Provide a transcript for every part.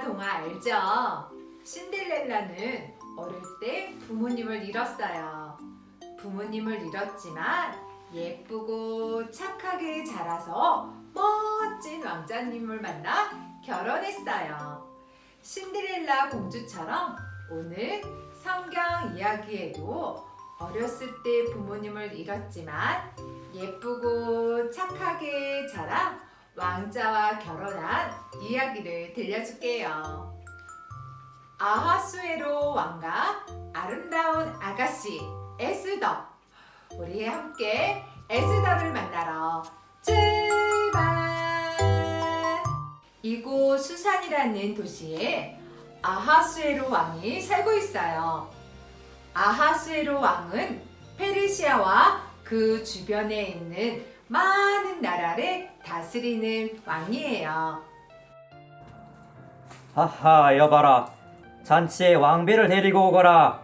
동화 알죠? 신데렐라는 어릴 때 부모님을 잃었어요. 부모님을 잃었지만 예쁘고 착하게 자라서 멋진 왕자님을 만나 결혼했어요. 신데렐라 공주처럼 오늘 성경 이야기에도 어렸을 때 부모님을 잃었지만 예쁘고 착하게 자라 왕자와 결혼한 이야기를 들려줄게요. 아하수에로 왕과 아름다운 아가씨 에스더 우리 함께 에스더를 만나러 출발! 이곳 수산이라는 도시에 아하수에로 왕이 살고 있어요. 아하수에로 왕은 페르시아와 그 주변에 있는 많은 나라를 다스리는 왕이에요. 하하 여봐라 잔치에 왕비를 데리고 오거라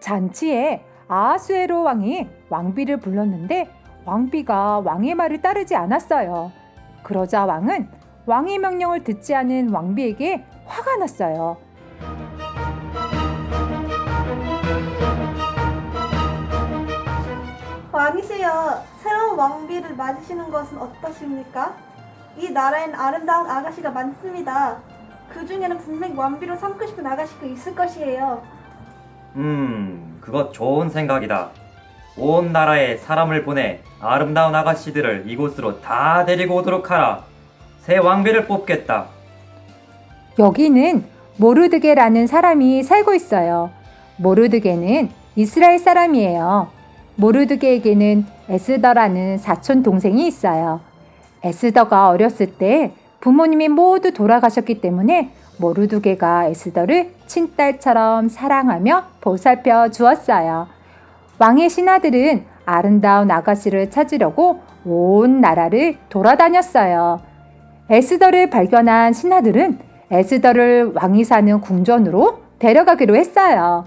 잔치에 아하수에로 왕이 왕비를 불렀는데 왕비가 왕의 말을 따르지 않았어요. 그러자 왕은 왕의 명령을 듣지 않은 왕비에게 화가 났어요. 왕이세요. 왕비를 맞으시는 것은 어떠십니까? 이 나라엔 아름다운 아가씨가 많습니다. 그 중에는 분명 왕비로 삼고 싶은 아가씨가 있을 것이에요. 음 그것 좋은 생각이다 온 나라에 사람을 보내 아름다운 아가씨들을 이곳으로 다 데리고 오도록 하라 새 왕비를 뽑겠다 여기는 모르드게라는 사람이 살고 있어요. 모르드게는 이스라엘 사람이에요. 모르드게에게는 에스더라는 사촌 동생이 있어요. 에스더가 어렸을 때 부모님이 모두 돌아가셨기 때문에 모르드게가 에스더를 친딸처럼 사랑하며 보살펴 주었어요. 왕의 신하들은 아름다운 아가씨를 찾으려고 온 나라를 돌아다녔어요. 에스더를 발견한 신하들은 에스더를 왕이 사는 궁전으로 데려가기로 했어요.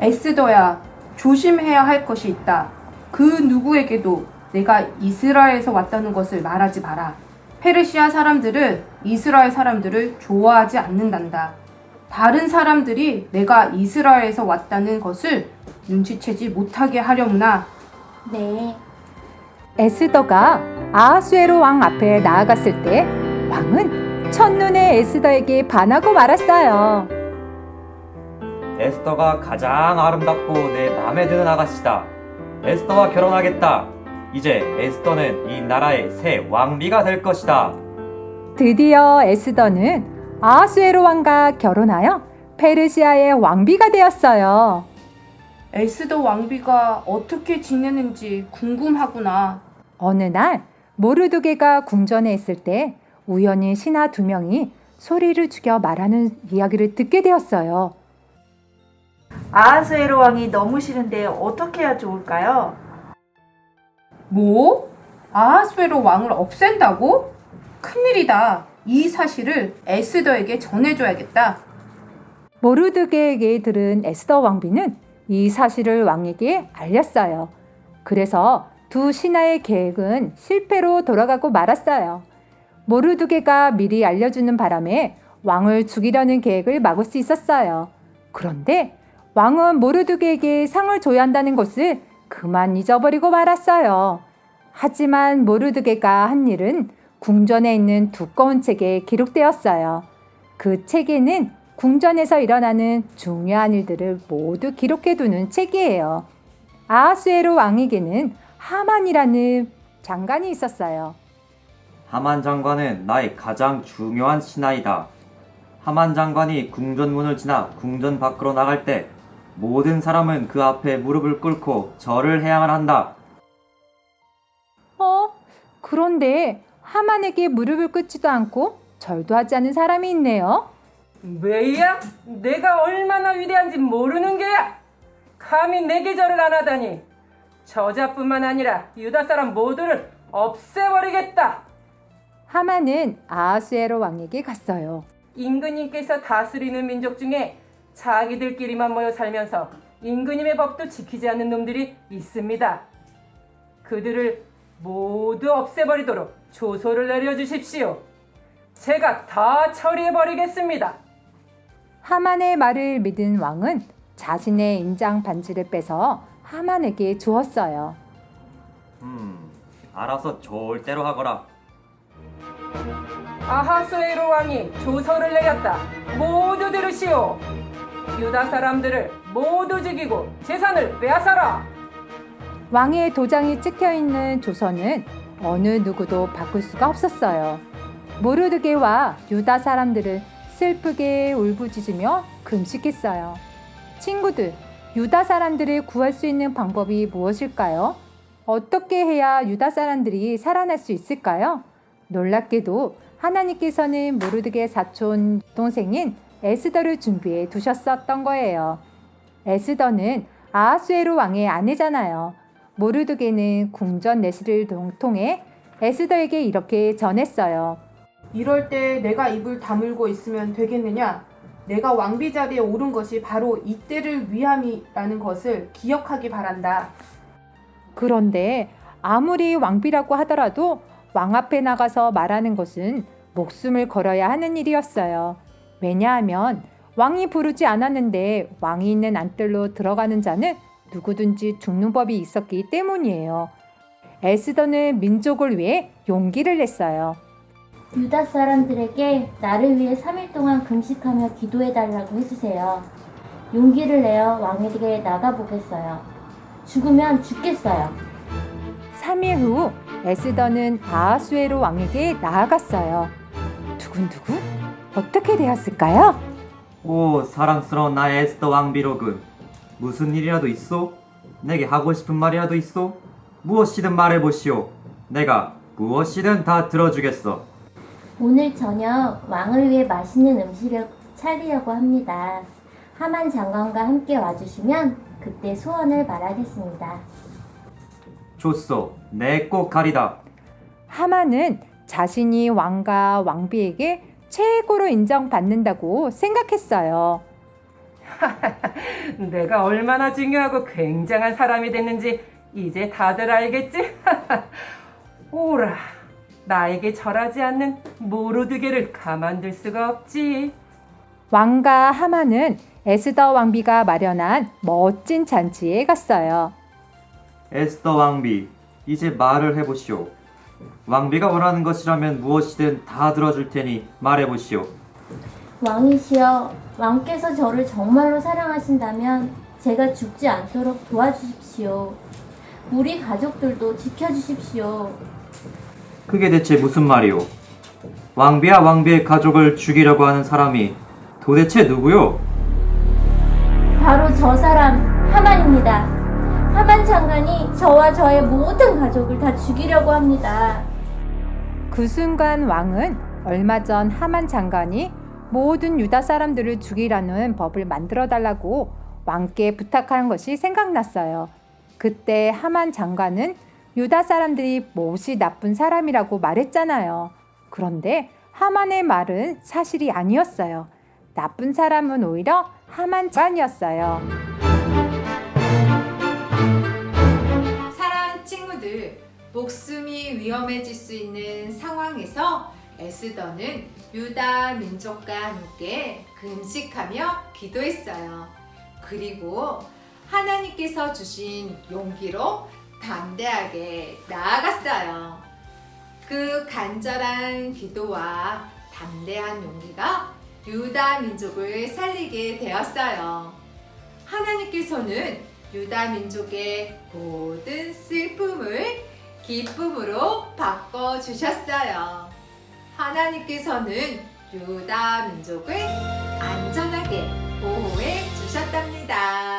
에스더야, 조심해야 할 것이 있다. 그 누구에게도 내가 이스라엘에서 왔다는 것을 말하지 마라. 페르시아 사람들은 이스라엘 사람들을 좋아하지 않는단다. 다른 사람들이 내가 이스라엘에서 왔다는 것을 눈치채지 못하게 하려무나. 네. 에스더가 아하수에로 왕 앞에 나아갔을 때 왕은 첫눈에 에스더에게 반하고 말았어요. 에스더가 가장 아름답고 내 마음에 드는 아가씨다 에스더와 결혼하겠다 이제 에스더는 이 나라의 새 왕비가 될 것이다 드디어 에스더는 아하수에로 왕과 결혼하여 페르시아의 왕비가 되었어요. 에스더 왕비가 어떻게 지내는지 궁금하구나. 어느 날 모르드게가 궁전에 있을 때 우연히 신하 두 명이 소리를 죽여 말하는 이야기를 듣게 되었어요. 아하수에로 왕이 너무 싫은데 어떻게 해야 좋을까요? 뭐? 아하스웨로 왕을 없앤다고? 큰일이다. 이 사실을 에스더에게 전해줘야겠다. 모르드게에게 들은 에스더 왕비는 이 사실을 왕에게 알렸어요. 그래서 두 신하의 계획은 실패로 돌아가고 말았어요. 모르드게가 미리 알려주는 바람에 왕을 죽이려는 계획을 막을 수 있었어요. 그런데 왕은 모르드게에게 상을 줘야 한다는 것을 그만 잊어버리고 말았어요. 하지만 모르드게가 한 일은 궁전에 있는 두꺼운 책에 기록되었어요. 그 책에는 궁전에서 일어나는 중요한 일들을 모두 기록해두는 책이에요. 아하수에로 왕에게는 하만이라는 장관이 있었어요. 하만 장관은 나의 가장 중요한 신하이다 하만 장관이 궁전문을 지나 궁전 밖으로 나갈 때 모든 사람은 그 앞에 무릎을 꿇고 절을 해야만 한다 어? 그런데 하만에게 무릎을 꿇지도 않고 절도 하지 않은 사람이 있네요. 왜야? 내가 얼마나 위대한지 모르는 게야? 감히 내게 절을 안 하다니 저자뿐만 아니라 유다 사람 모두를 없애버리겠다. 하만은 아하수에로 왕에게 갔어요. 임금님께서 다스리는 민족 중에 자기들끼리만 모여 살면서 임금님의 법도 지키지 않는 놈들이 있습니다. 그들을 모두 없애버리도록 조소를 내려주십시오. 제가 다 처리해버리겠습니다. 하만의 말을 믿은 왕은 자신의 인장 반지를 빼서 하만에게 주었어요. 음, 알아서 좋을 대로 하거라. 아하수에로 왕이 조서를 내렸다. 모두 들으시오. 유다 사람들을 모두 죽이고 재산을 빼앗아라. 왕의 도장이 찍혀 있는 조서는 어느 누구도 바꿀 수가 없었어요. 모르드게와 유다 사람들은 슬프게 울부짖으며 금식했어요. 친구들, 유다 사람들을 구할 수 있는 방법이 무엇일까요? 어떻게 해야 유다 사람들이 살아날 수 있을까요? 놀랍게도 하나님께서는 모르드게 사촌 동생인 에스더를 준비해 두셨었던 거예요. 에스더는 아하수에로 왕의 아내잖아요. 모르드게는 궁전 내시를 동- 통해 에스더에게 이렇게 전했어요. 이럴 때 내가 입을 다물고 있으면 되겠느냐? 내가 왕비 자리에 오른 것이 바로 이때를 위함이라는 것을 기억하기 바란다. 그런데 아무리 왕비라고 하더라도 왕 앞에 나가서 말하는 것은 목숨을 걸어야 하는 일이었어요. 왜냐하면 왕이 부르지 않았는데 왕이 있는 안뜰로 들어가는 자는 누구든지 죽는 법이 있었기 때문이에요. 에스더는 민족을 위해 용기를 냈어요. 유다 사람들에게 나를 위해 3일 동안 금식하며 기도해 달라고 해주세요. 용기를 내어 왕에게 나가보겠어요. 죽으면 죽겠어요. 3일 후 에스더는 아하수에로 왕에게 나아갔어요. 두근두근 어떻게 되었을까요? 오, 사랑스러운 나의 에스더 왕비로군. 무슨 일이라도 있어? 내게 하고 싶은 말이라도 있어? 무엇이든 말해보시오. 내가 무엇이든 다 들어주겠어. 오늘 저녁 왕을 위해 맛있는 음식을 차리려고 합니다. 하만 장관과 함께 와주시면 그때 소원을 말하겠습니다. 좋소. 내 꼭 가리다. 하만은 자신이 왕과 왕비에게 최고로 인정받는다고 생각했어요. 내가 얼마나 중요하고 굉장한 사람이 됐는지 이제 다들 알겠지? 오라, 나에게 절하지 않는 모르드게를 가만둘 수가 없지. 왕과 하만은 에스더 왕비가 마련한 멋진 잔치에 갔어요. 에스더 왕비, 이제 말을 해보시오. 왕비가 원하는 것이라면 무엇이든 다 들어줄 테니 말해보시오. 왕이시여, 왕께서 저를 정말로 사랑하신다면 제가 죽지 않도록 도와주십시오. 우리 가족들도 지켜주십시오. 그게 대체 무슨 말이오? 왕비와 왕비의 가족을 죽이려고 하는 사람이 도대체 누구요? 바로 저 사람 하만입니다. 하만 장관이 저와 저의 모든 가족을 다 죽이려고 합니다. 그 순간 왕은 얼마 전 하만 장관이 모든 유다 사람들을 죽이라는 법을 만들어 달라고 왕께 부탁한 것이 생각났어요. 그때 하만 장관은 유다 사람들이 몹시 나쁜 사람이라고 말했잖아요. 그런데 하만의 말은 사실이 아니었어요. 나쁜 사람은 오히려 하만 장관이었어요. 목숨이 위험해질 수 있는 상황에서 에스더는 유다 민족과 함께 금식하며 기도했어요. 그리고 하나님께서 주신 용기로 담대하게 나아갔어요. 그 간절한 기도와 담대한 용기가 유다 민족을 살리게 되었어요. 하나님께서는 유다 민족의 모든 슬픔을 기쁨으로 바꿔 주셨어요. 하나님께서는 유다 민족을 안전하게 보호해 주셨답니다.